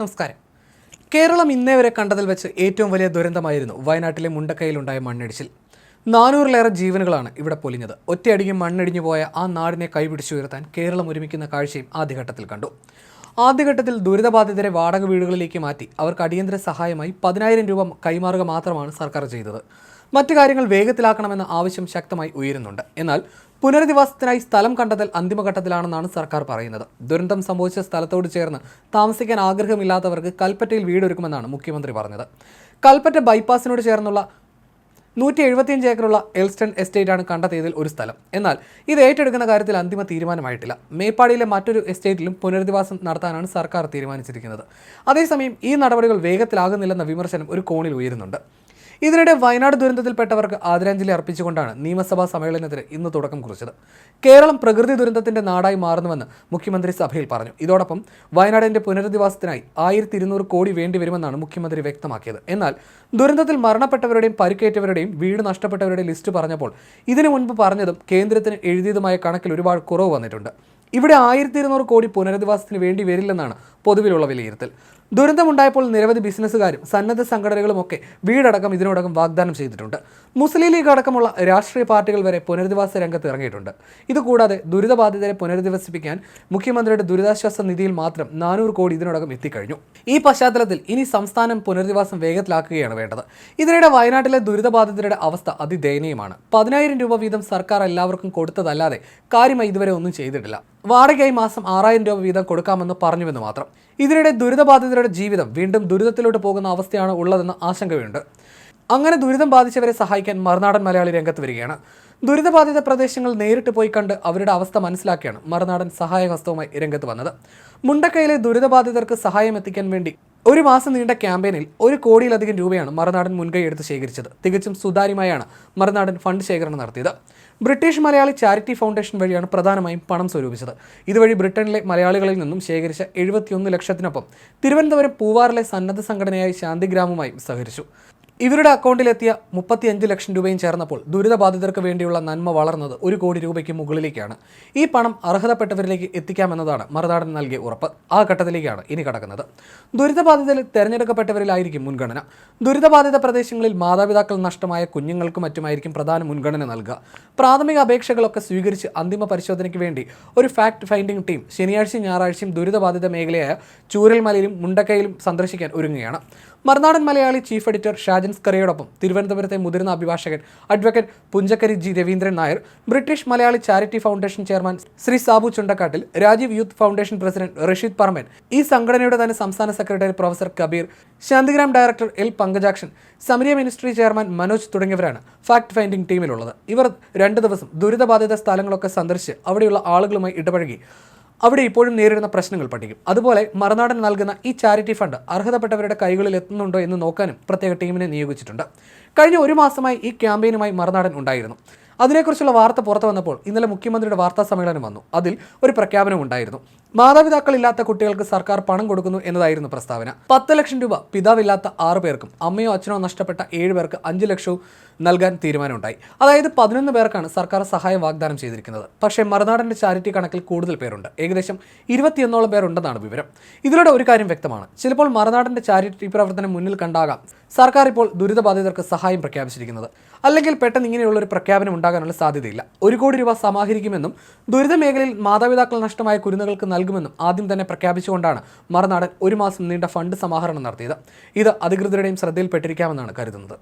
നമസ്കാരം. കേരളം ഇന്നേ വരെ കണ്ടതിൽ വെച്ച് ഏറ്റവും വലിയ ദുരന്തമായിരുന്നു വയനാട്ടിലെ മുണ്ടക്കയിലുണ്ടായ മണ്ണിടിച്ചിൽ. നാനൂറിലേറെ ജീവനുകളാണ് ഇവിടെ പൊലിഞ്ഞത്. ഒറ്റയടിക്ക് മണ്ണിടിഞ്ഞു പോയ ആ നാടിനെ കൈപിടിച്ചുയർത്താൻ കേരളം ഒരുമിക്കുന്ന കാഴ്ചയും ആദ്യഘട്ടത്തിൽ കണ്ടു. ആദ്യഘട്ടത്തിൽ ദുരിതബാധിതരെ വാടക വീടുകളിലേക്ക് മാറ്റി അവർക്ക് അടിയന്തര സഹായമായി പതിനായിരം രൂപ കൈമാറുക മാത്രമാണ് സർക്കാർ ചെയ്തത്. മറ്റു കാര്യങ്ങൾ വേഗത്തിലാക്കണമെന്ന ആവശ്യം ശക്തമായി ഉയരുന്നുണ്ട്. എന്നാൽ പുനരധിവാസത്തിനായി സ്ഥലം കണ്ടെത്തൽ അന്തിമഘട്ടത്തിലാണെന്നാണ് സർക്കാർ പറയുന്നത്. ദുരന്തം സംഭവിച്ച സ്ഥലത്തോട് ചേർന്ന് താമസിക്കാൻ ആഗ്രഹമില്ലാത്തവർക്ക് കൽപ്പറ്റയിൽ വീടൊരുക്കുമെന്നാണ് മുഖ്യമന്ത്രി പറഞ്ഞത്. കൽപ്പറ്റ ബൈപ്പാസിനോട് ചേർന്നുള്ള നൂറ്റി എഴുപത്തിയഞ്ച് ഏക്കറുള്ള എൽസ്റ്റൺ എസ്റ്റേറ്റാണ് കണ്ടെത്തിയതിൽ ഒരു സ്ഥലം. എന്നാൽ ഇത് ഏറ്റെടുക്കുന്ന കാര്യത്തിൽ അന്തിമ തീരുമാനമായിട്ടില്ല. മേപ്പാടിയിലെ മറ്റൊരു എസ്റ്റേറ്റിലും പുനരധിവാസം നടത്താനാണ് സർക്കാർ തീരുമാനിച്ചിരിക്കുന്നത്. അതേസമയം ഈ നടപടികൾ വേഗത്തിലാകുന്നില്ലെന്ന വിമർശനം ഒരു കോണിൽ ഉയരുന്നുണ്ട്. ഇതിനിടെ വയനാട് ദുരന്തത്തിൽപ്പെട്ടവർക്ക് ആദരാഞ്ജലി അർപ്പിച്ചുകൊണ്ടാണ് നിയമസഭാ സമ്മേളനത്തിന് ഇന്ന് തുടക്കം കുറിച്ചത്. കേരളം പ്രകൃതി ദുരന്തത്തിന്റെ നാടായി മാറുന്നുവെന്ന് മുഖ്യമന്ത്രി സഭയിൽ പറഞ്ഞു. ഇതോടൊപ്പം വയനാടിന്റെ പുനരധിവാസത്തിനായി ആയിരത്തി ഇരുന്നൂറ് കോടി വേണ്ടിവരുമെന്നാണ് മുഖ്യമന്ത്രി വ്യക്തമാക്കിയത്. എന്നാൽ ദുരന്തത്തിൽ മരണപ്പെട്ടവരുടെയും പരിക്കേറ്റവരുടെയും വീട് നഷ്ടപ്പെട്ടവരുടെയും ലിസ്റ്റ് പറഞ്ഞപ്പോൾ ഇതിനു മുൻപ് പറഞ്ഞതും കേന്ദ്രത്തിന് എഴുതിയതുമായ കണക്കിൽ ഒരുപാട് കുറവ് വന്നിട്ടുണ്ട്. ഇവിടെ ആയിരത്തി ഇരുന്നൂറ് കോടി പുനരധിവാസത്തിന് വേണ്ടി വരില്ലെന്നാണ് പൊതുവിലുള്ള വിലയിരുത്തൽ. ദുരന്തമുണ്ടായപ്പോൾ നിരവധി ബിസിനസ്സുകാരും സന്നദ്ധ സംഘടനകളും ഒക്കെ വീടടക്കം ഇതിനോടകം വാഗ്ദാനം ചെയ്തിട്ടുണ്ട്. മുസ്ലിം ലീഗ് അടക്കമുള്ള രാഷ്ട്രീയ പാർട്ടികൾ വരെ പുനരധിവാസ രംഗത്ത് ഇറങ്ങിയിട്ടുണ്ട്. ഇതുകൂടാതെ ദുരിതബാധിതരെ പുനരധിവസിപ്പിക്കാൻ മുഖ്യമന്ത്രിയുടെ ദുരിതാശ്വാസ നിധിയിൽ മാത്രം നാനൂറ് കോടി ഇതിനോടകം എത്തിക്കഴിഞ്ഞു. ഈ പശ്ചാത്തലത്തിൽ ഇനി സംസ്ഥാനം പുനരധിവാസം വേഗത്തിലാക്കുകയാണ് വേണ്ടത്. ഇതിനിടെ വയനാട്ടിലെ ദുരിതബാധിതരുടെ അവസ്ഥ അതിദയനീയമാണ്. പതിനായിരം രൂപ വീതം സർക്കാർ എല്ലാവർക്കും കൊടുത്തതല്ലാതെ കാര്യമായി ഇതുവരെ ഒന്നും ചെയ്തിട്ടില്ല. വാടകയായി മാസം ആറായിരം രൂപ വീതം കൊടുക്കാമെന്ന് പറഞ്ഞുവെന്ന് മാത്രം. ഇതിനിടെ ദുരിതബാധിതരുടെ ജീവിതം വീണ്ടും ദുരിതത്തിലോട്ട് പോകുന്ന അവസ്ഥയാണ് ഉള്ളതെന്ന് ആശങ്കയുണ്ട്. അങ്ങനെ ദുരിതം ബാധിച്ചവരെ സഹായിക്കാൻ മറുനാടൻ മലയാളി രംഗത്ത് വരികയാണ്. ദുരിതബാധിത പ്രദേശങ്ങൾ നേരിട്ട് പോയി കണ്ട് അവരുടെ അവസ്ഥ മനസ്സിലാക്കിയാണ് മറുനാടൻ സഹായഹസ്തവുമായി രംഗത്ത് വന്നത്. മുണ്ടക്കയിലെ ദുരിതബാധിതർക്ക് സഹായം എത്തിക്കാൻ വേണ്ടി ഒരു മാസം നീണ്ട ക്യാമ്പയിനിൽ ഒരു കോടിയിലധികം രൂപയാണ് മറുനാടൻ മുൻകൈ എടുത്ത് ശേഖരിച്ചത്. തികച്ചും സുതാര്യമായാണ് മറുനാടൻ ഫണ്ട് ശേഖരണം നടത്തിയത്. ബ്രിട്ടീഷ് മലയാളി ചാരിറ്റി ഫൗണ്ടേഷൻ വഴിയാണ് പ്രധാനമായും പണം സ്വരൂപിച്ചത്. ഇതുവഴി ബ്രിട്ടനിലെ മലയാളികളിൽ നിന്നും ശേഖരിച്ച എഴുപത്തിയൊന്ന് ലക്ഷത്തിനൊപ്പം തിരുവനന്തപുരം പൂവാറിലെ സന്നദ്ധ സംഘടനയായ ശാന്തിഗ്രാമുമായും സഹകരിച്ചു. ഇവരുടെ അക്കൗണ്ടിലെത്തിയ മുപ്പത്തിയഞ്ച് ലക്ഷം രൂപയും ചേർന്നപ്പോൾ ദുരിതബാധിതർക്ക് വേണ്ടിയുള്ള നന്മ വളർന്നത് ഒരു കോടി രൂപയ്ക്ക് മുകളിലേക്കാണ്. ഈ പണം അർഹതപ്പെട്ടവരിലേക്ക് എത്തിക്കാമെന്നതാണ് മറുനാടൻ നൽകിയ ഉറപ്പ്. ആ ഘട്ടത്തിലേക്കാണ് ഇനി കടക്കുന്നത്. ദുരിതബാധിതരിൽ തെരഞ്ഞെടുക്കപ്പെട്ടവരിലായിരിക്കും മുൻഗണന. ദുരിതബാധിത പ്രദേശങ്ങളിൽ മാതാപിതാക്കൾ നഷ്ടമായ കുഞ്ഞുങ്ങൾക്കും മറ്റുമായിരിക്കും പ്രധാന മുൻഗണന നൽകുക. പ്രാഥമിക അപേക്ഷകളൊക്കെ സ്വീകരിച്ച് അന്തിമ പരിശോധനയ്ക്ക് വേണ്ടി ഒരു ഫാക്ട് ഫൈൻഡിംഗ് ടീം ശനിയാഴ്ചയും ഞായറാഴ്ചയും ദുരിതബാധിത മേഖലയായ ചൂരൽമലയിലും മുണ്ടക്കയിലും സന്ദർശിക്കാൻ ഒരുങ്ങുകയാണ്. മറുനാടൻ മലയാളി ചീഫ് എഡിറ്റർ ഷാജൻ സ്കറിയോടൊപ്പം തിരുവനന്തപുരത്തെ മുതിർന്ന അഭിഭാഷകൻ advocate Punchakkari G Raveendran Nair British Malayali charity foundation chairman Shri Sabu Chundakattil Rajeev youth foundation president Rasheed Paramban ഈ സംഘടനയുടെ തന്നെ സംസ്ഥാന secretary professor Kabeer Shantigram director L Pankajakshan Samaria ministry chairman Manoj തുടങ്ങിയവരാണ് fact finding ടീമിലുള്ളത്. ഇവർ രണ്ട് ദിവസം ദുരിതബാധിത സ്ഥലങ്ങളൊക്കെ സന്ദർശിച്ച് അവിടെയുള്ള ആളുകളുമായി ഇടപഴകി. അവിടെ ഇപ്പോഴും നേരിടുന്ന പ്രശ്നങ്ങൾ പഠിക്കും. അതുപോലെ മറുനാടൻ നൽകുന്ന ഈ ചാരിറ്റി ഫണ്ട് അർഹതപ്പെട്ടവരുടെ കൈകളിൽ എത്തുന്നുണ്ടോ എന്ന് നോക്കാനും പ്രത്യേക ടീമിനെ നിയോഗിച്ചിട്ടുണ്ട്. കഴിഞ്ഞ ഒരു മാസമായി ഈ ക്യാമ്പയിനുമായി മറുനാടൻ ഉണ്ടായിരുന്നു. അതിനെക്കുറിച്ചുള്ള വാർത്ത പുറത്തു വന്നപ്പോൾ ഇന്നലെ മുഖ്യമന്ത്രിയുടെ വാർത്താ സമ്മേളനം വന്നു. അതിൽ ഒരു പ്രഖ്യാപനം ഉണ്ടായിരുന്നു. മാതാപിതാക്കളില്ലാത്ത കുട്ടികൾക്ക് സർക്കാർ പണം കൊടുക്കുന്നു എന്നതായിരുന്നു പ്രസ്താവന. പത്ത് ലക്ഷം രൂപ പിതാവില്ലാത്ത ആറ് പേർക്കും അമ്മയോ അച്ഛനോ നഷ്ടപ്പെട്ട ഏഴ് പേർക്ക് അഞ്ച് ലക്ഷവും നൽകാൻ തീരുമാനമുണ്ടായി. അതായത് പതിനൊന്ന് പേർക്കാണ് സർക്കാർ സഹായം വാഗ്ദാനം ചെയ്തിരിക്കുന്നത്. പക്ഷേ മറുനാടന്റെ ചാരിറ്റി കണക്കിൽ കൂടുതൽ പേരുണ്ട്. ഏകദേശം ഇരുപത്തിയൊന്നോളം പേരുണ്ടെന്നാണ് വിവരം. ഇതിലൂടെ ഒരു കാര്യം വ്യക്തമാണ്. ചിലപ്പോൾ മറുനാടന്റെ ചാരിറ്റി പ്രവർത്തനം മുന്നിൽ കണ്ടാകാം. സർക്കാർ ഇപ്പോൾ ദുരിതബാധിതർക്ക് സഹായം പ്രഖ്യാപിച്ചിരിക്കുന്നത്. അല്ലെങ്കിൽ പെട്ടെന്ന് ഇങ്ങനെയുള്ള ഒരു പ്രഖ്യാപനം ഉണ്ടാകാനുള്ള സാധ്യതയില്ല. ഒരു കോടി രൂപ സമാഹരിക്കുമെന്നും ദുരിത മേഖലയിൽ മാതാപിതാക്കൾ നഷ്ടമായ കുരുന്നുകൾക്ക് നൽകുമെന്നും ആദ്യം തന്നെ പ്രഖ്യാപിച്ചുകൊണ്ടാണ് മറുനാടൻ ഒരു മാസം നീണ്ട ഫണ്ട് സമാഹരണം നടത്തിയത്. ഇത് അധികൃതരുടെയും ശ്രദ്ധയിൽപ്പെട്ടിരിക്കാമെന്നാണ് കരുതുന്നത്.